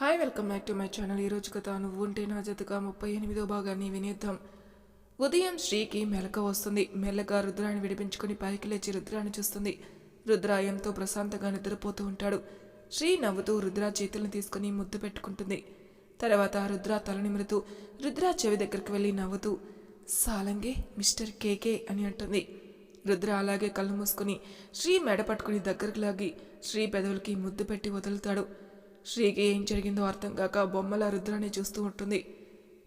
Hi welcome back to my channel. ఈరోజు కథ నువ్వు ఉంటే నా జతగా ముప్పై ఎనిమిదో భాగాన్ని వినేద్దాం. ఉదయం శ్రీకి మెలక వస్తుంది. మెల్లగా రుద్రాన్ని విడిపించుకుని పైకి లేచి రుద్రాన్ని చూస్తుంది. రుద్ర ఎంతో ప్రశాంతంగా నిద్రపోతూ ఉంటాడు. శ్రీ నవ్వుతూ రుద్ర చేతులను తీసుకుని ముద్దు పెట్టుకుంటుంది. తర్వాత రుద్ర తల నిమురుతూ రుద్ర చెవి దగ్గరికి వెళ్ళి నవ్వుతూ సాలంగే మిస్టర్ కేకే అని అంటుంది. రుద్ర అలాగే కళ్ళు మూసుకుని శ్రీ మెడ పట్టుకుని దగ్గరకు లాగి శ్రీ పెదవులకి ముద్దు పెట్టి వదులుతాడు. శ్రీకి ఏం జరిగిందో అర్థం కాక బొమ్మల రుద్రాన్ని చూస్తూ ఉంటుంది.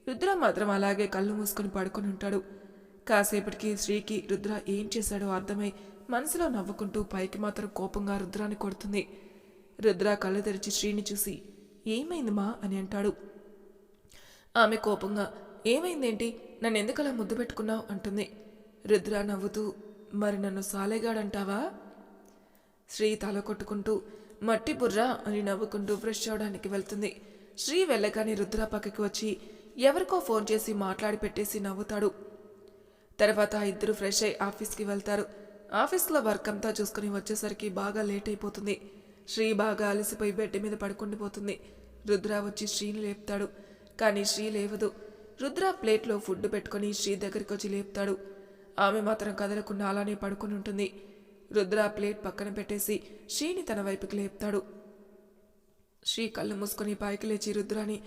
రుద్ర మాత్రం అలాగే కళ్ళు మూసుకొని పడుకొని ఉంటాడు. కాసేపటికి శ్రీకి రుద్ర ఏం చేశాడో అర్థమై మనసులో నవ్వుకుంటూ పైకి మాత్రం కోపంగా రుద్రాన్ని కొడుతుంది. రుద్ర కళ్ళు తెరిచి శ్రీని చూసి ఏమైంది మా? అని అంటాడు. ఆమె కోపంగా ఏమైందేంటి? నన్ను ఎందుకలా ముద్దు పెట్టుకున్నావు? అంటుంది. రుద్ర నవ్వుతూ మరి నన్ను సాలేగాడంటావా? శ్రీ తల కొట్టుకుంటూ మట్టి బుర్ర అని నవ్వుకుంటూ ఫ్రెష్ అవడానికి వెళ్తుంది. శ్రీ వెళ్ళగానే రుద్ర పక్కకి వచ్చి ఎవరికో ఫోన్ చేసి మాట్లాడి పెట్టేసి నవ్వుతాడు. తర్వాత ఆ ఇద్దరు ఫ్రెష్ అయి ఆఫీస్కి వెళ్తారు. ఆఫీస్లో వర్క్ అంతా చూసుకుని వచ్చేసరికి బాగా లేట్ అయిపోతుంది. శ్రీ బాగా అలసిపోయి బెడ్ మీద పడుకుండిపోతుంది రుద్ర వచ్చి శ్రీని లేపుతాడు. కానీ శ్రీ లేవదు. రుద్ర ప్లేట్లో ఫుడ్ పెట్టుకొని శ్రీ దగ్గరికి వచ్చి లేపుతాడు. ఆమె మాత్రం కదలకుండా అలానే పడుకుని ఉంటుంది. రుద్ర ప్లేట్ పక్కన పెట్టేసి శ్రీని తన వైపుకి లేపుతాడు. శ్రీ కళ్ళు మూసుకొని పైకి లేచి రుద్రాని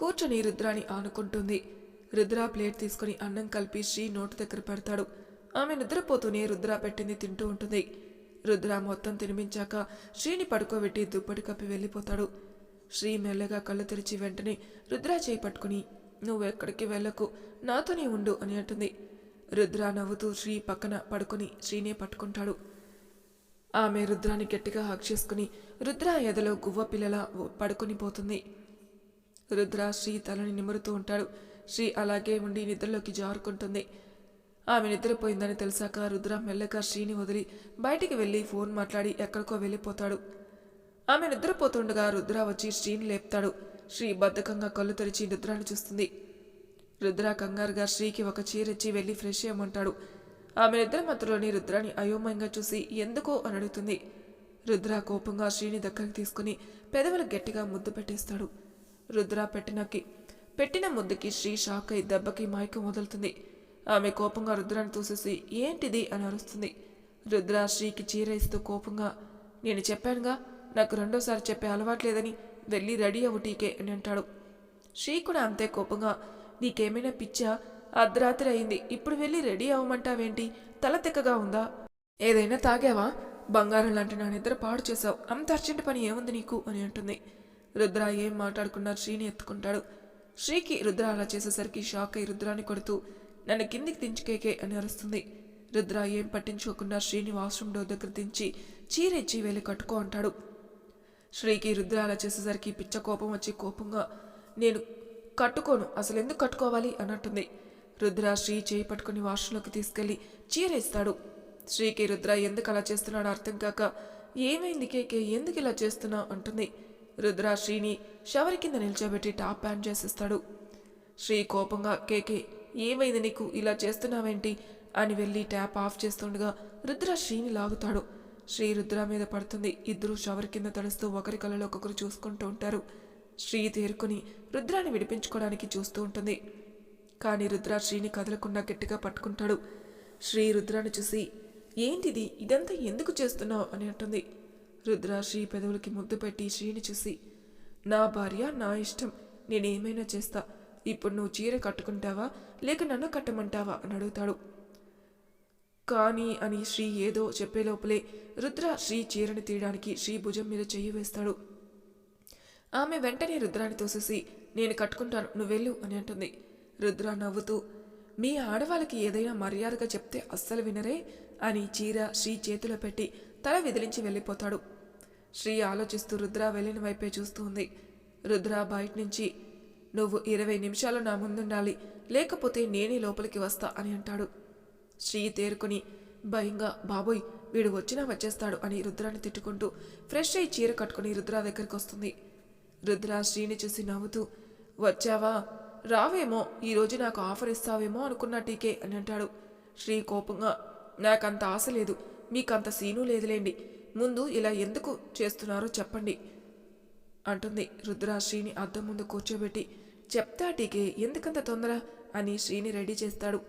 కూర్చొని రుద్రాని ఆనుకుంటుంది. రుద్ర ప్లేట్ తీసుకుని అన్నం కలిపి శ్రీ నోటు దగ్గర పెడతాడు. ఆమె నిద్రపోతూనే రుద్ర పెట్టింది తింటూ ఉంటుంది. రుద్ర మొత్తం తినిపించాక శ్రీని పడుకోబెట్టి దుప్పటి కప్పి వెళ్ళిపోతాడు. శ్రీ మెల్లగా కళ్ళు తెరిచి వెంటనే రుద్ర చేయి పట్టుకుని నువ్వెక్కడికి వెళ్ళకు నాతోనే ఉండు అని అంటుంది. రుద్ర నవ్వుతూ శ్రీ పక్కన పడుకొని శ్రీనే పట్టుకుంటాడు. ఆమె రుద్రాన్ని గట్టిగా హక్ చేసుకుని రుద్ర ఎదలో గువ్వ పిల్లల పడుకొని పోతుంది. రుద్ర శ్రీ తలని నిమురుతూ ఉంటాడు. శ్రీ అలాగే ఉండి నిద్రలోకి జారుకుంటుంది. ఆమె నిద్రపోయిందని తెలిసాక రుద్ర మెల్లగా శ్రీని వదిలి బయటికి వెళ్ళి ఫోన్ మాట్లాడి ఎక్కడికో వెళ్ళిపోతాడు. ఆమె నిద్రపోతుండగా రుద్ర వచ్చి శ్రీని లేపుతాడు. శ్రీ బద్ధకంగా కళ్ళు తెరిచి రుద్రాన్ని చూస్తుంది. రుద్ర కంగారుగా శ్రీకి ఒక చీరిచ్చి వెళ్ళి ఫ్రెష్ అయ్యమంటాడు ఆమె నిద్ర మత్తులోని రుద్రాని అయోమయంగా చూసి ఎందుకో అని అడుగుతుంది. రుద్ర కోపంగా శ్రీని దగ్గరికి తీసుకుని పెదవులు గట్టిగా ముద్దు పెట్టేస్తాడు. రుద్ర పెట్టినకి పెట్టిన ముద్దుకి శ్రీ షాక్ అయి దెబ్బకి మాయకం వదులుతుంది. ఆమె కోపంగా రుద్రాన్ని తూసేసి ఏంటిది అని అరుస్తుంది. రుద్ర శ్రీకి చీరేస్తూ కోపంగా నేను చెప్పానుగా నాకు రెండోసారి చెప్పే అలవాట్లేదని వెళ్ళి రెడీ అవ్వు టీకే అని అంటాడు. శ్రీ కూడా అంతే కోపంగా నీకేమైనా పిచ్చా? అర్ధరాత్రి అయింది. ఇప్పుడు వెళ్ళి రెడీ అవ్వమంటావేంటి? తల తెక్కగా ఉందా? ఏదైనా తాగావా? బంగారం లాంటి నా నిద్ర పాడు చేసావు అంత అర్జెంట్ పని ఏముంది నీకు? అని అంటుంది. రుద్ర ఏం మాట్లాడుకున్నా శ్రీని ఎత్తుకుంటాడు. శ్రీకి రుద్ర అలా చేసేసరికి షాక్ అయి రుద్రాన్ని కొడుతూ నన్ను కిందికి దించుకేకే అని అరుస్తుంది. రుద్ర ఏం పట్టించుకోకుండా శ్రీని వాష్రూమ్ డోర్ దగ్గర దించి చీరెచ్చి వెళ్ళి కట్టుకో అంటాడు. శ్రీకి రుద్ర అలా చేసేసరికి పిచ్చ కోపం వచ్చి కోపంగా నేను కట్టుకోను. అసలు ఎందుకు కట్టుకోవాలి? అన్నట్టుంది. రుద్ర శ్రీ చేయి పట్టుకుని వాష్రూంలోకి తీసుకెళ్ళి చీరేస్తాడు. శ్రీకి రుద్ర ఎందుకు అలా చేస్తున్నాడో అర్థం కాక ఏమైంది కేకే? ఎందుకు ఇలా చేస్తున్నా అంటుంది. రుద్ర శ్రీని షవర్ కింద నిల్చోబెట్టి టాప్ ప్యాన్ చేసేస్తాడు. శ్రీ కోపంగా కేకే ఏమైంది నీకు? ఇలా చేస్తున్నావేంటి? అని వెళ్ళి ట్యాప్ ఆఫ్ చేస్తుండగా రుద్ర శ్రీని లాగుతాడు. శ్రీ రుద్ర మీద పడుతుంది. ఇద్దరు షవర్ కింద తడుస్తూ ఒకరి కళ్ళలో ఒకరు చూసుకుంటూ ఉంటారు. శ్రీ తేరుకుని రుద్రాన్ని విడిపించుకోవడానికి చూస్తూ ఉంటుంది. కానీ రుద్ర శ్రీని కదలకుండా గట్టిగా పట్టుకుంటాడు. శ్రీ రుద్రాన్ని చూసి ఏంటిది? ఇదంతా ఎందుకు చేస్తున్నావు? అని అంటుంది. రుద్ర శ్రీ పెదవులకి ముద్దు పెట్టి శ్రీని చూసి నా భార్య నా ఇష్టం. నేనేమైనా చేస్తా. ఇప్పుడు నువ్వు చీర కట్టుకుంటావా? లేక నన్ను కట్టమంటావా? అని అడుగుతాడు. కానీ అని శ్రీ ఏదో చెప్పే లోపలే రుద్ర శ్రీ చీరని తీయడానికి శ్రీ భుజం మీద చెయ్యి వేస్తాడు. ఆమె వెంటనే రుద్రాన్ని తోసేసి నేను కట్టుకుంటాను. నువ్వెళ్ళు అని అంటుంది. రుద్ర నవ్వుతూ మీ ఆడవాళ్ళకి ఏదైనా మర్యాదగా చెప్తే అస్సలు వినరే? అని చీర శ్రీ చేతిలో పెట్టి తల విదిలించి వెళ్ళిపోతాడు. శ్రీ ఆలోచిస్తూ రుద్ర వెళ్ళిన వైపే చూస్తూ ఉంది. రుద్ర బయట నుంచి నువ్వు ఇరవై నిమిషాలు నా ముందుండాలి లేకపోతే నేనే లోపలికి వస్తా అని అంటాడు. శ్రీ తేరుకుని భయంగా బాబోయ్ వీడు వచ్చినా వచ్చేస్తాడు అని రుద్రాన్ని తిట్టుకుంటూ ఫ్రెష్ అయి చీర కట్టుకుని రుద్ర దగ్గరికి వస్తుంది. రుద్ర శ్రీని చూసి నవ్వుతూ వచ్చావా? రావేమో ఈరోజు నాకు ఆఫర్ ఇస్తావేమో అనుకున్నా టీకే అని అంటాడు. శ్రీ కోపంగా నాకంత ఆశ లేదు మీకంత సీను లేదులేండి ముందు ఇలా ఎందుకు చేస్తున్నారో చెప్పండి అంటుంది రుద్ర శ్రీని అద్దం ముందు కూర్చోబెట్టి. చెప్తా టీకే ఎందుకంత తొందర అని శ్రీని రెడీ చేస్తాడు.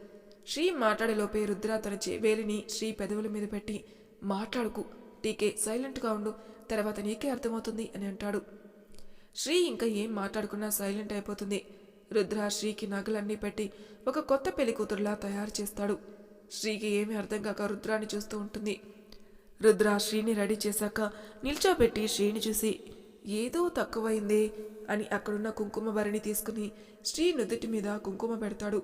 శ్రీ మాట్లాడేలోపే రుద్ర తన చే- వేలిని శ్రీ పెదవుల మీద పెట్టి మాట్లాడుకు టీకే సైలెంట్గా ఉండు తర్వాత నీకే అర్థమవుతుంది అని అంటాడు. శ్రీ ఇంకా ఏం మాట్లాడుకున్నా సైలెంట్ అయిపోతుంది. రుద్ర శ్రీకి నగలన్నీ పెట్టి ఒక కొత్త పెళ్ళి కూతురులా తయారు చేస్తాడు. శ్రీకి ఏమీ అర్థం కాక రుద్రాన్ని చూస్తూ ఉంటుంది. రుద్ర శ్రీని రెడీ చేశాక నిల్చోబెట్టి శ్రీని చూసి ఏదో తక్కువైందే అని అక్కడున్న కుంకుమ భరిని తీసుకుని శ్రీ నుదుటి మీద కుంకుమ పెడతాడు.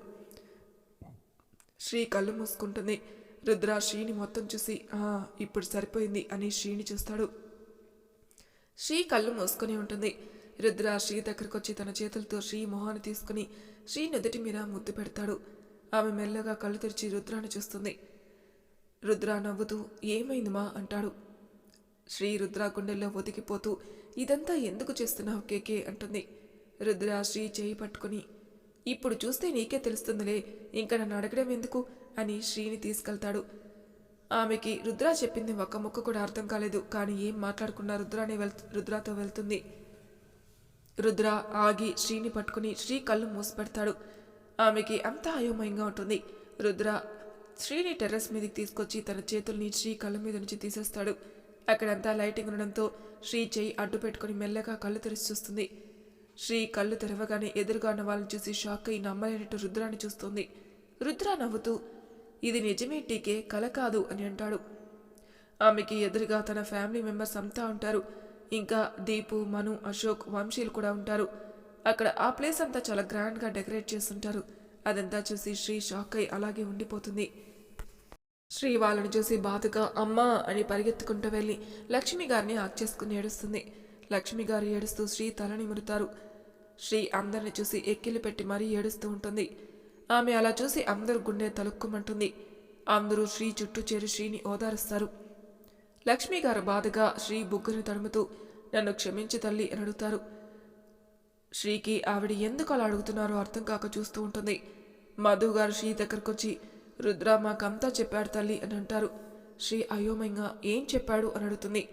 శ్రీ కళ్ళు మూసుకుంటుంది. రుద్ర శ్రీని మొత్తం చూసి "ఆ, ఇప్పుడు సరిపోయింది అని శ్రీని చూస్తాడు. శ్రీ కళ్ళు మూసుకొని ఉంటుంది. రుద్ర శ్రీ దగ్గరకొచ్చి తన చేతులతో శ్రీ మొహాన్ని తీసుకుని శ్రీ నుదుటి మీద ముద్దు పెడతాడు. ఆమె మెల్లగా కళ్ళు తెరిచి రుద్రాను చూస్తుంది. రుద్ర నవ్వుతూ ఏమైంది మా అంటాడు. శ్రీ రుద్ర గుండెల్లో ఒదిగిపోతూ ఇదంతా ఎందుకు చేస్తున్నావు కేకే? అంటుంది. రుద్ర శ్రీ చేయి పట్టుకుని ఇప్పుడు చూస్తే నీకే తెలుస్తుందిలే ఇంకా నన్ను అడగడం ఎందుకు? అని శ్రీని తీసుకెళ్తాడు. ఆమెకి రుద్ర చెప్పింది ఒక్క ముక్క కూడా అర్థం కాలేదు కానీ ఏం మాట్లాడుకున్నా రుద్రానే వెళ్ రుద్రతో వెళ్తుంది. రుద్ర ఆగి శ్రీని పట్టుకుని శ్రీ కళ్ళు మూసిపెడతాడు. ఆమెకి అంతా అయోమయంగా ఉంటుంది. రుద్ర శ్రీని టెర్రస్ మీదకి తీసుకొచ్చి తన చేతుల్ని శ్రీ కళ్ళ మీద నుంచి తీసేస్తాడు. అక్కడంతా లైటింగ్ ఉండడంతో శ్రీ చేయి అడ్డు పెట్టుకుని మెల్లగా కళ్ళు తెరిచి చూస్తుంది. శ్రీ కళ్ళు తెరవగానే ఎదురుగా ఉన్న వాళ్ళని చూసి షాక్ అయి నమ్మలేనట్టు రుద్రాన్ని చూస్తుంది. రుద్ర నవ్వుతూ ఇది నిజమే టీకే కల కాదు అని అంటాడు. ఆమెకి ఎదురుగా తన ఫ్యామిలీ మెంబర్స్ అంతా ఉంటారు. ఇంకా దీపు మను అశోక్ వంశీలు కూడా ఉంటారు. అక్కడ ఆ ప్లేస్ అంతా చాలా గ్రాండ్గా డెకరేట్ చేస్తుంటారు. అదంతా చూసి శ్రీ షాక్ అయి అలాగే ఉండిపోతుంది. శ్రీ వాళ్ళని చూసి బాధగా అమ్మా అని పరిగెత్తుకుంటూ వెళ్ళి లక్ష్మి గారిని హక్ చేసుకుని ఏడుస్తుంది. లక్ష్మి గారు ఏడుస్తూ శ్రీ తలని మురుతారు శ్రీ అందరిని చూసి ఎక్కిలి పెట్టి మరీ ఏడుస్తూ ఉంటుంది. ఆమె అలా చూసి అందరు గుండె తలుక్కుమంటుంది. అందరూ శ్రీ చుట్టూ చేరి శ్రీని ఓదారుస్తారు. లక్ష్మి గారు బాధగా శ్రీ బుగ్గని తడుముతూ నన్ను క్షమించి తల్లి అని అడుగుతారు. శ్రీకి ఆవిడ ఎందుకు అలా అడుగుతున్నారో అర్థం కాక చూస్తూ ఉంటుంది. మధు గారు శ్రీ దగ్గరకు వచ్చి రుద్ర మాకంతా చెప్పాడు తల్లి అని అంటారు. శ్రీ అయోమయంగా ఏం చెప్పాడు? అని అడుగుతుంది.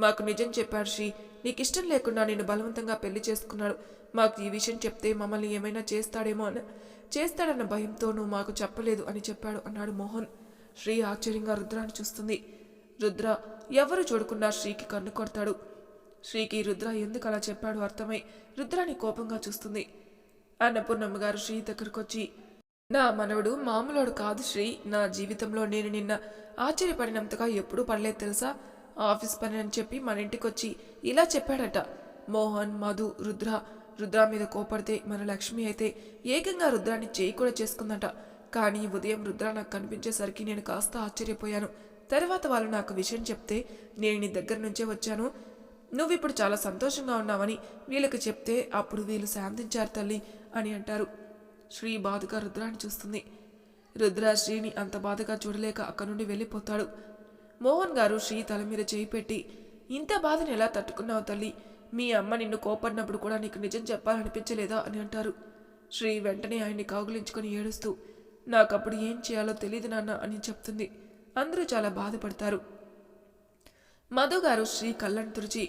మాకు నిజం చెప్పాడు శ్రీ. నీకు ఇష్టం లేకుండా నేను బలవంతంగా పెళ్ళి చేసుకున్నాడు. మాకు ఈ విషయం చెప్తే మమ్మల్ని ఏమైనా చేస్తాడేమో అని చేస్తాడన్న భయంతో నువ్వు మాకు చెప్పలేదు అని చెప్పాడు అన్నాడు మోహన్. శ్రీ ఆశ్చర్యంగా రుద్రాన్ని చూస్తుంది. రుద్ర ఎవరు చూడకుండా శ్రీకి కన్ను కొడతాడు. శ్రీకి రుద్ర ఎందుకు అలా చెప్పాడు అర్థమై రుద్రాని కోపంగా చూస్తుంది. అన్నపూర్ణమ్మ గారు శ్రీ దగ్గరకొచ్చి నా మనవడు మామూలోడు కాదు శ్రీ. నా జీవితంలో నేను నిన్న ఆశ్చర్యపడినంతగా ఎప్పుడూ పడలేదు తెలుసా? ఆఫీస్ పని అని చెప్పి మన ఇంటికొచ్చి ఇలా చెప్పాడట. మోహన్ మధు రుద్ర రుద్ర మీద కోపడితే మన లక్ష్మి అయితే ఏకంగా రుద్రాన్ని చేయి కూడా చేసుకుందట. కానీ ఉదయం రుద్ర నాకు కనిపించేసరికి నేను కాస్త ఆశ్చర్యపోయాను. తర్వాత వాళ్ళు నాకు విషయం చెప్తే నేను నీ దగ్గర నుంచే వచ్చాను. నువ్వు ఇప్పుడు చాలా సంతోషంగా ఉన్నావని వీళ్ళకి చెప్తే అప్పుడు వీళ్ళు శాంతించారు తల్లి అని అంటారు. శ్రీ బాధగా రుద్రాన్ని చూస్తుంది. రుద్ర శ్రీని అంత బాధగా చూడలేక అక్కడి నుండి వెళ్ళిపోతాడు. మోహన్ గారు శ్రీ తల మీద చేయి పెట్టి ఇంత బాధను ఎలా తట్టుకున్నావు తల్లి? మీ అమ్మ నిన్ను కోపడినప్పుడు కూడా నీకు నిజం చెప్పాలనిపించలేదా? అని అంటారు. శ్రీ వెంటనే ఆయన్ని కౌగులించుకొని ఏడుస్తూ నాకప్పుడు ఏం చేయాలో తెలియదు నాన్న అని చెప్తుంది. అందరూ చాలా బాధపడతారు. మధు గారు శ్రీ కళ్ళను తుడిచి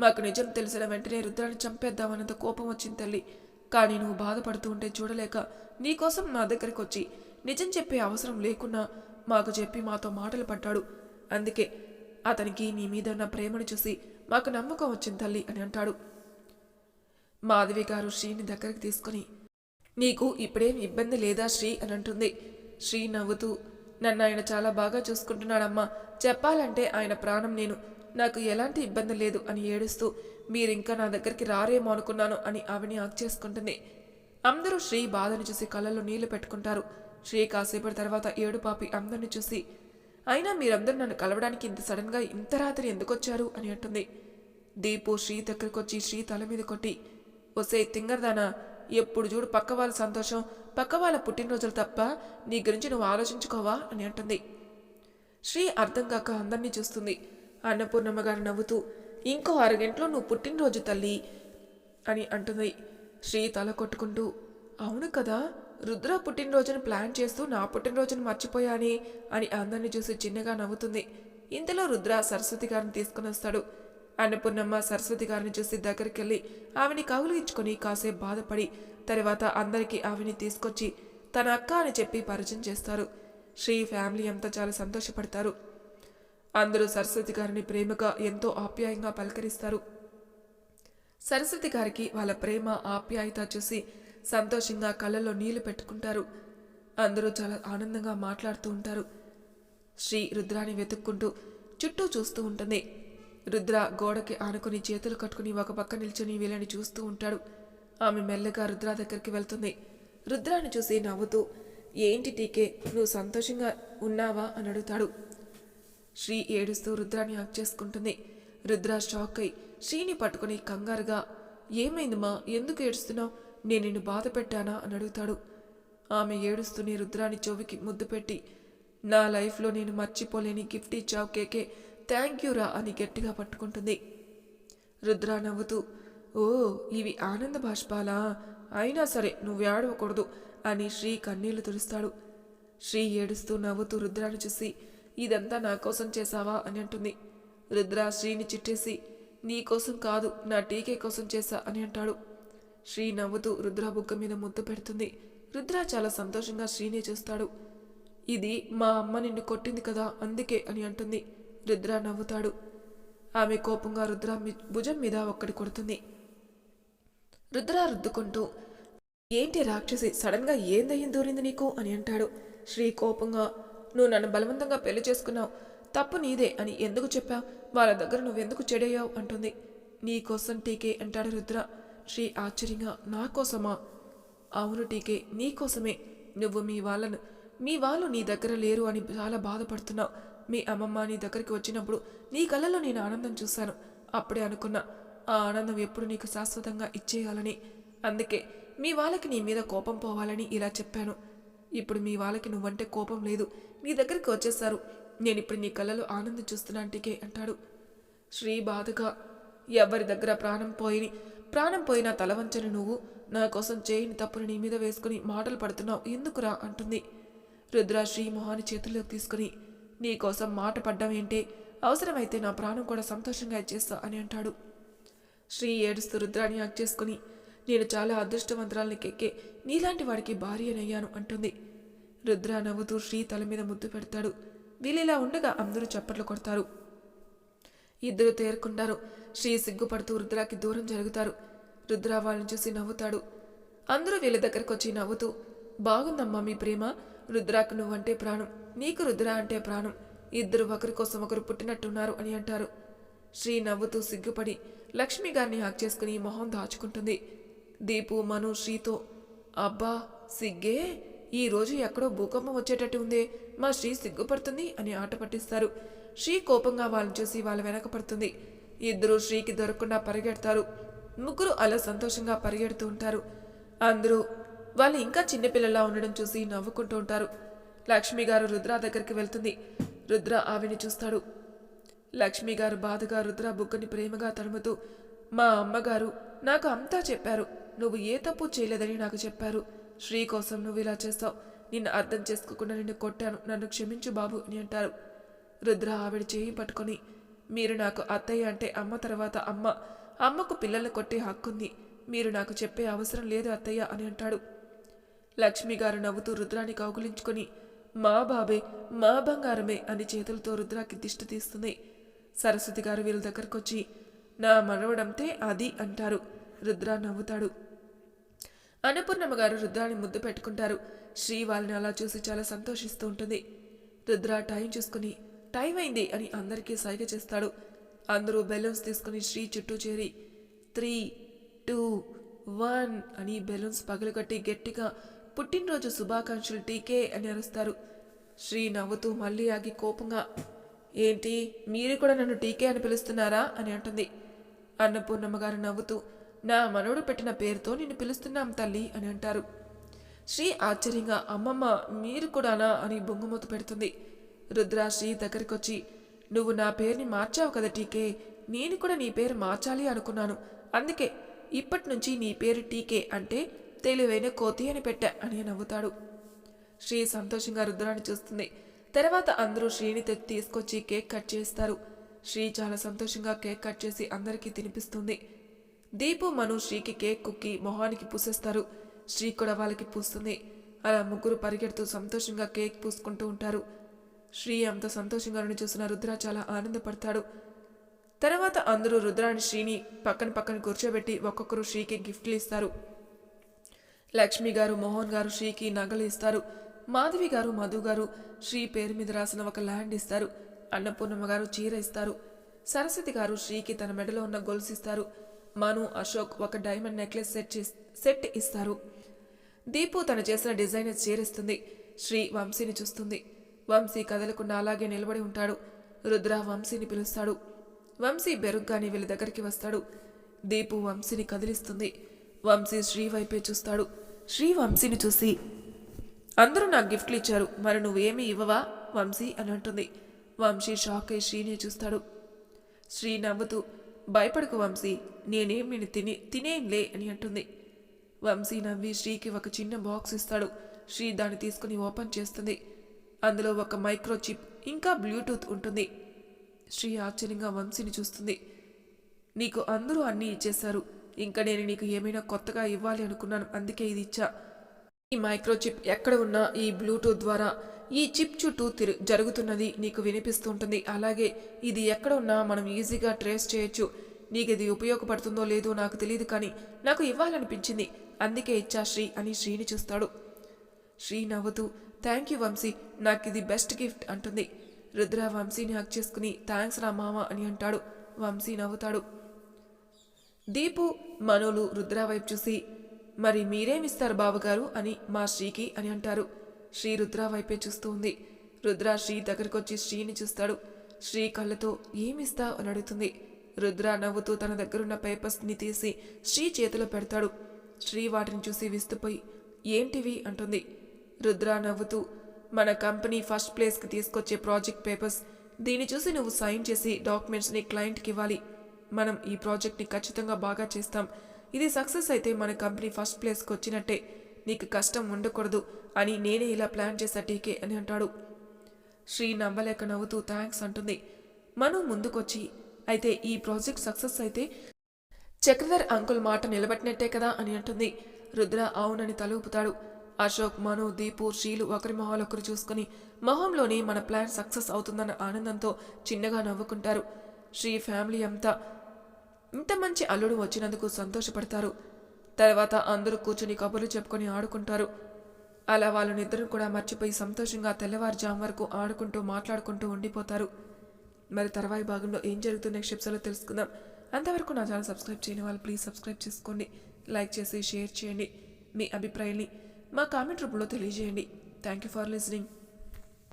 మాకు నిజం తెలిసిన వెంటనే రుద్రాన్ని చంపేద్దామన్నంత కోపం వచ్చింది తల్లి. కానీ నువ్వు బాధపడుతూ ఉంటే చూడలేక నీకోసం నా దగ్గరికి వచ్చి నిజం చెప్పే అవసరం లేకున్నా మాకు చెప్పి మాతో మాటలు పడ్డాడు అందుకే అతనికి నీ మీద ఉన్న ప్రేమను చూసి మాకు నమ్మకం వచ్చింది తల్లి అని అంటాడు. మాధవి గారు శ్రీని దగ్గరికి తీసుకొని నీకు ఇప్పుడేం ఇబ్బంది లేదా శ్రీ అని అంటుంది. శ్రీ నవ్వుతూ నన్ను ఆయన చాలా బాగా చూసుకుంటున్నాడమ్మా. చెప్పాలంటే ఆయన ప్రాణం నేను. నాకు ఎలాంటి ఇబ్బంది లేదు అని ఏడుస్తూ మీరింకా నా దగ్గరికి రారేమో అనుకున్నాను అని ఆవిని ఆక్ చేసుకుంటుంది. అందరూ శ్రీ బాధను చూసి కళ్ళల్లో నీళ్ళు పెట్టుకుంటారు. శ్రీ కాసేపటి తర్వాత ఏడు పాపి అందరిని చూసి అయినా మీరందరూ నన్ను కలవడానికి ఇంత సడన్గా ఇంత రాత్రి ఎందుకు వచ్చారు అని అంటుంది. దీపు శ్రీ దగ్గరకొచ్చి శ్రీ తల మీద కొట్టి ఒసే తింగర్దానా ఎప్పుడు చూడు పక్క వాళ్ళ సంతోషం పక్క వాళ్ళ పుట్టినరోజులు తప్ప నీ గురించి నువ్వు ఆలోచించుకోవా అని అంటుంది. శ్రీ అర్థం కాక అందరినీ చూస్తుంది. అన్నపూర్ణమ్మ గారు నవ్వుతూ ఇంకో అరగంటలో నువ్వు పుట్టినరోజు తల్లి అని అంటుంది. శ్రీ తల కొట్టుకుంటూ అవును కదా రుద్ర పుట్టినరోజును ప్లాన్ చేస్తూ నా పుట్టినరోజును మర్చిపోయాని అని అందరినీ చూసి చిన్నగా నవ్వుతుంది. ఇంతలో రుద్ర సరస్వతి గారిని తీసుకుని వస్తాడు. అన్నపూర్ణమ్మ సరస్వతి గారిని చూసి దగ్గరికి వెళ్ళి ఆమెని కౌలించుకొని కాసేపు బాధపడి తర్వాత అందరికీ ఆమెని తీసుకొచ్చి తన అక్క అని చెప్పి పరిచయం చేస్తారు. శ్రీ ఫ్యామిలీ అంతా చాలా సంతోషపడతారు. అందరూ సరస్వతి గారిని ప్రేమగా ఎంతో ఆప్యాయంగా పలకరిస్తారు. సరస్వతి గారికి వాళ్ళ ప్రేమ ఆప్యాయత చూసి సంతోషంగా కళ్ళలో నీళ్ళు పెట్టుకుంటారు. అందరూ చాలా ఆనందంగా మాట్లాడుతూ ఉంటారు. శ్రీ రుద్రాన్ని వెతుక్కుంటూ చుట్టూ చూస్తూ ఉంటుంది. రుద్ర గోడకి ఆనుకుని చేతులు కట్టుకుని ఒక పక్క నిల్చుని వీళ్ళని చూస్తూ ఉంటాడు. ఆమె మెల్లగా రుద్ర దగ్గరికి వెళ్తుంది. రుద్రాన్ని చూసి నవ్వుతూ ఏంటి టీకే నువ్వు సంతోషంగా ఉన్నావా? అని అడుగుతాడు. శ్రీ ఏడుస్తూ రుద్రాన్ని హక్ చేసుకుంటుంది. రుద్ర షాక్ అయి శ్రీని పట్టుకుని కంగారుగా ఏమైందమ్మా ఎందుకు ఏడుస్తున్నావు? నేను నిన్ను బాధ పెట్టానా? అని అడుగుతాడు. ఆమె ఏడుస్తూనే రుద్రాని చెవికి ముద్దు పెట్టి నా లైఫ్లో నేను మర్చిపోలేని గిఫ్ట్ ఇచ్చావు కేకే. థ్యాంక్ యూ రా అని గట్టిగా పట్టుకుంటుంది. రుద్ర నవ్వుతూ ఓ ఇవి ఆనంద బాష్పాలా? అయినా సరే నువ్వు ఏడవకూడదు అని శ్రీ కన్నీళ్ళు తుడుస్తాడు. శ్రీ ఏడుస్తూ నవ్వుతూ రుద్రాను చూసి ఇదంతా నా కోసం చేశావా? అని అంటుంది. రుద్ర శ్రీని చిట్టేసి నీ కోసం కాదు నా టీకే కోసం చేశా అని అంటాడు. శ్రీ నవ్వుతూ రుద్ర బుగ్గ మీద ముద్దు పెడుతుంది. రుద్ర చాలా సంతోషంగా శ్రీని చూస్తాడు. ఇది మా అమ్మ నిన్ను కొట్టింది కదా అందుకే అని అంటుంది. రుద్ర నవ్వుతాడు. ఆమె కోపంగా రుద్ర మీ- భుజం మీద ఒక్కడి కొడుతుంది. రుద్ర రుద్దుకుంటూ ఏంటి రాక్షసి సడన్గా ఏం దయ్యం దూరింది నీకు? అని అంటాడు. శ్రీ కోపంగా నువ్వు నన్ను బలవంతంగా పెళ్ళి చేసుకున్నావు. తప్పు నీదే అని ఎందుకు చెప్పావు వాళ్ళ దగ్గర నువ్వెందుకు చెడయ్యావు? అంటుంది. నీకోసం టీకే అంటాడు రుద్ర. శ్రీ ఆశ్చర్యంగా నా కోసమా? అవును టీకే నీ కోసమే. నువ్వు మీ వాళ్ళను మీ వాళ్ళు నీ దగ్గర లేరు అని చాలా బాధపడుతున్నావు. మీ అమ్మమ్మ నీ దగ్గరికి వచ్చినప్పుడు నీ కళ్ళలో నేను ఆనందం చూశాను. అప్పుడే అనుకున్నా ఆ ఆనందం ఎప్పుడు నీకు శాశ్వతంగా ఇచ్చేయాలని. అందుకే మీ వాళ్ళకి నీ మీద కోపం పోవాలని ఇలా చెప్పాను. ఇప్పుడు మీ వాళ్ళకి నువ్వంటే కోపం లేదు. నీ దగ్గరికి వచ్చేసారు నేను ఇప్పుడు నీ కళ్ళలో ఆనందం చూస్తున్నాను అంటాడు. శ్రీ బాధగా ఎవరి దగ్గర ప్రాణం పోయిని ప్రాణం పోయిన తలవంచని నువ్వు నా కోసం చేయని తప్పుని నీ మీద వేసుకుని మాటలు పడుతున్నావు. ఎందుకురా? అంటుంది. రుద్ర శ్రీ మొహాన్ని చేతుల్లోకి తీసుకుని నీకోసం మాట పడ్డం ఏంటి? అవసరమైతే నా ప్రాణం కూడా సంతోషంగా ఇచ్చేస్తా అని అంటాడు. శ్రీ ఏడుస్తూ రుద్రాన్ని హక్ చేసుకుని నేను చాలా అదృష్టవంతురాల్ని కెక్కే నీలాంటి వాడికి భార్యనయ్యాను అంటుంది. రుద్ర నవ్వుతూ శ్రీ తల మీద ముద్దు పెడతాడు. వీళ్ళిలా ఉండగా అందరూ చప్పట్లు కొడతారు. ఇద్దరు తేరుకుంటారు. శ్రీ సిగ్గుపడుతూ రుద్రాకి దూరం జరుగుతారు. రుద్ర వాళ్ళని చూసి నవ్వుతాడు. అందరూ వీళ్ళ దగ్గరకు వచ్చి నవ్వుతూ బాగుందమ్మా మీ ప్రేమ. రుద్రాకు నువ్వంటే ప్రాణం నీకు రుద్ర అంటే ప్రాణం. ఇద్దరు ఒకరి కోసం ఒకరు పుట్టినట్టున్నారు అని అంటారు. శ్రీ నవ్వుతూ సిగ్గుపడి లక్ష్మి గారిని హక్ చేసుకుని మొహం దాచుకుంటుంది. దీపు మను శ్రీతో అబ్బా సిగ్గే ఈ రోజు ఎక్కడో భూకంపం వచ్చేటట్టు ఉందే మా శ్రీ సిగ్గుపడుతుంది అని ఆట పట్టిస్తారు. శ్రీ కోపంగా వాళ్ళని చూసి వాళ్ళ వెనక పడుతుంది. ఇద్దరు శ్రీకి దొరకకుండా పరిగెడతారు. ముగ్గురు అలా సంతోషంగా పరిగెడుతూ ఉంటారు. అందరూ వాళ్ళు ఇంకా చిన్నపిల్లలా ఉండడం చూసి నవ్వుకుంటూ ఉంటారు. లక్ష్మి గారు రుద్ర దగ్గరికి వెళ్తుంది. రుద్ర ఆవిని చూస్తాడు. లక్ష్మి గారు బాధగా రుద్ర బుగ్గని ప్రేమగా తడుముతూ మా అమ్మగారు నాకు అంతా చెప్పారు. నువ్వు ఏ తప్పు చేయలేదని నాకు చెప్పారు. శ్రీ కోసం నువ్వు ఇలా చేస్తావు. నిన్ను అర్థం చేసుకోకుండా నిన్ను కొట్టాను. నన్ను క్షమించు బాబు అని అంటారు. రుద్ర ఆవిడ చేయి పట్టుకొని మీరు నాకు అత్తయ్య అంటే అమ్మ తర్వాత అమ్మ. అమ్మకు పిల్లల్ని కొట్టే హక్కుంది. మీరు నాకు చెప్పే అవసరం లేదు అత్తయ్య అని అంటాడు. లక్ష్మి గారు నవ్వుతూ రుద్రాన్ని కౌగులించుకొని మా బాబే మా బంగారమే అని చేతులతో రుద్రాకి దిష్టి తీస్తుంది. సరస్వతి గారు వీళ్ళ దగ్గరకొచ్చి నా మనవడంతే అది అంటారు. రుద్ర నవ్వుతాడు. అన్నపూర్ణమ్మ గారు రుద్రాన్ని ముద్దు పెట్టుకుంటారు. శ్రీ వాళ్ళని అలా చూసి చాలా సంతోషిస్తూ ఉంటుంది. రుద్ర టైం చూసుకుని టైం అయింది అని అందరికీ సైగ చేస్తాడు. అందరూ బెలూన్స్ తీసుకుని శ్రీ చుట్టూ చేరి త్రీ టూ వన్ అని బెలూన్స్ పగలగొట్టి గట్టిగా పుట్టినరోజు శుభాకాంక్షలు టీకే అని అరుస్తారు. శ్రీ నవ్వుతూ మళ్ళీ ఆగి కోపంగా ఏంటి మీరు కూడా నన్ను టీకే అని పిలుస్తున్నారా? అని అంటుంది. అన్నపూర్ణమ్మ గారు నవ్వుతూ నా మనవడు పెట్టిన పేరుతో నిన్ను పిలుస్తున్నాం తల్లి అని అంటారు. శ్రీ ఆశ్చర్యంగా అమ్మమ్మ మీరు కూడానా? అని బొంగుమూత పెడుతుంది. రుద్ర శ్రీ దగ్గరికొచ్చి నువ్వు నా పేరుని మార్చావు కదా టీకే నేను కూడా నీ పేరు మార్చాలి అనుకున్నాను. అందుకే ఇప్పటి నుంచి నీ పేరు టీకే అంటే తెలివైన కోతి అని పెట్టా అని నవ్వుతాడు. శ్రీ సంతోషంగా రుద్రాన్ని చూస్తుంది. తర్వాత అందరూ శ్రీని తెచ్చి తీసుకొచ్చి కేక్ కట్ చేస్తారు. శ్రీ చాలా సంతోషంగా కేక్ కట్ చేసి అందరికీ తినిపిస్తుంది. దీపు మను శ్రీకి కేక్ కుక్కి మొహానికి పూసేస్తారు. శ్రీ కూడా వాళ్ళకి పూస్తుంది. అలా ముగ్గురు పరిగెడుతూ సంతోషంగా కేక్ పూసుకుంటూ ఉంటారు. శ్రీ అంత సంతోషంగా నుండి చూసిన రుద్ర చాలా ఆనందపడతాడు. తర్వాత అందరూ రుద్రాని శ్రీని పక్కన పక్కన కూర్చోబెట్టి ఒక్కొక్కరు శ్రీకి గిఫ్ట్లు ఇస్తారు. లక్ష్మి గారు మోహన్ గారు శ్రీకి నగలు ఇస్తారు. మాధవి గారు మధు గారు శ్రీ పేరు మీద రాసిన ఒక ల్యాండ్ ఇస్తారు. అన్నపూర్ణమ్మ గారు చీర ఇస్తారు. సరస్వతి గారు శ్రీకి తన మెడలో ఉన్న గొలుసు ఇస్తారు. మను అశోక్ ఒక డైమండ్ నెక్లెస్ సెట్ సెట్ ఇస్తారు. దీపు తను చేసిన డిజైన్ చీరిస్తుంది శ్రీ వంశీని చూస్తుంది. వంశీ కదలకుండా అలాగే నిలబడి ఉంటాడు. రుద్ర వంశీని పిలుస్తాడు. వంశీ బెరుగ్గాని వీళ్ళ దగ్గరికి వస్తాడు. దీపు వంశీని కదిలిస్తుంది. వంశీ శ్రీ వైపే చూస్తాడు. శ్రీ వంశీని చూసి అందరూ నాకు గిఫ్ట్లు ఇచ్చారు మరి నువ్వేమీ ఇవ్వవా? వంశీ అని అంటుంది. వంశీ షాక్ అయి శ్రీని చూస్తాడు. శ్రీ నవ్వుతూ భయపడకు వంశీ నేనేం నేను తిని తినేంలే అని అంటుంది. వంశీ నవ్వి శ్రీకి ఒక చిన్న బాక్స్ ఇస్తాడు. శ్రీ దాన్ని తీసుకుని ఓపెన్ చేస్తుంది. అందులో ఒక మైక్రో చిప్ ఇంకా బ్లూటూత్ ఉంటుంది. శ్రీ ఆశ్చర్యంగా వంశీని చూస్తుంది. నీకు అందరూ అన్నీ ఇచ్చేశారు ఇంకా నేను నీకు ఏమైనా కొత్తగా ఇవ్వాలి అనుకున్నాను అందుకే ఇది ఇచ్చా. ఈ మైక్రోచిప్ ఎక్కడ ఉన్నా ఈ బ్లూటూత్ ద్వారా ఈ చిప్ చుట్టూ తిరు జరుగుతున్నది నీకు వినిపిస్తూ ఉంటుంది అలాగే ఇది ఎక్కడ ఉన్నా మనం ఈజీగా ట్రేస్ చేయొచ్చు. నీకు ఇది ఉపయోగపడుతుందో లేదో నాకు తెలియదు కానీ నాకు ఇవ్వాలనిపించింది. అందుకే ఇచ్చా శ్రీ అని శ్రీని చూస్తాడు. శ్రీ నవ్వుతూ థ్యాంక్ యూ వంశీ నాకు ఇది బెస్ట్ గిఫ్ట్ అంటుంది. రుద్ర వంశీని హక్ చేసుకుని థ్యాంక్స్ రా మామ అని అంటాడు. వంశీ నవ్వుతాడు. దీపు మనోలు రుద్ర వైపు చూసి మరి మీరేమిస్తారు బావగారు? అని మా శ్రీకి అని అంటారు. శ్రీ రుద్ర వైపే చూస్తూ ఉంది. రుద్ర శ్రీ దగ్గరకొచ్చి శ్రీని చూస్తాడు. శ్రీ కళ్ళతో ఏమిస్తా? అని అడుగుతుంది. రుద్ర నవ్వుతూ తన దగ్గరున్న పేపర్స్ని తీసి శ్రీ చేతిలో పెడతాడు. శ్రీ వాటిని చూసి విస్తుపోయి ఏంటివి? అంటుంది. రుద్ర నవ్వుతూ మన కంపెనీ ఫస్ట్ ప్లేస్కి తీసుకొచ్చే ప్రాజెక్ట్ పేపర్స్. దీన్ని చూసి నువ్వు సైన్ చేసి డాక్యుమెంట్స్ని క్లయింట్కి ఇవ్వాలి. మనం ఈ ప్రాజెక్ట్ని ఖచ్చితంగా బాగా చేస్తాం. ఇది సక్సెస్ అయితే మన కంపెనీ ఫస్ట్ ప్లేస్కి వచ్చినట్టే. నీకు కష్టం ఉండకూడదు అని నేనే ఇలా ప్లాన్ చేశా టీకే అని అంటాడు. శ్రీ నవ్వలేక నవ్వుతూ థ్యాంక్స్ అంటుంది. మను ముందుకొచ్చి అయితే ఈ ప్రాజెక్ట్ సక్సెస్ అయితే చక్రధర్ అంకుల్ మాట నిలబెట్టినట్టే కదా అని అంటుంది. రుద్ర అవునని తలూపుతాడు. అశోక్ మను దీపు శ్రీలు ఒకరి మొహాలు ఒకరు చూసుకుని మొహంలోనే మన ప్లాన్ సక్సెస్ అవుతుందన్న ఆనందంతో చిన్నగా నవ్వుకుంటారు. శ్రీ ఫ్యామిలీ అంతా ఇంత మంచి అల్లుడు వచ్చినందుకు సంతోషపడతారు. తర్వాత అందరూ కూర్చుని కబుర్లు చెప్పుకొని ఆడుకుంటారు. అలా వాళ్ళు నిద్రను కూడా మర్చిపోయి సంతోషంగా తెల్లవారుజాము వరకు ఆడుకుంటూ మాట్లాడుకుంటూ ఉండిపోతారు. మరి తర్వాయి భాగంలో ఏం జరుగుతుందో క్షిప్సలో తెలుసుకుందాం. అంతవరకు నా ఛానల్ సబ్స్క్రైబ్ చేయని వాళ్ళు ప్లీజ్ సబ్స్క్రైబ్ చేసుకోండి. లైక్ చేసి షేర్ చేయండి. మీ అభిప్రాయాన్ని మా కామెంట్ రూపంలో తెలియజేయండి. Thank you for listening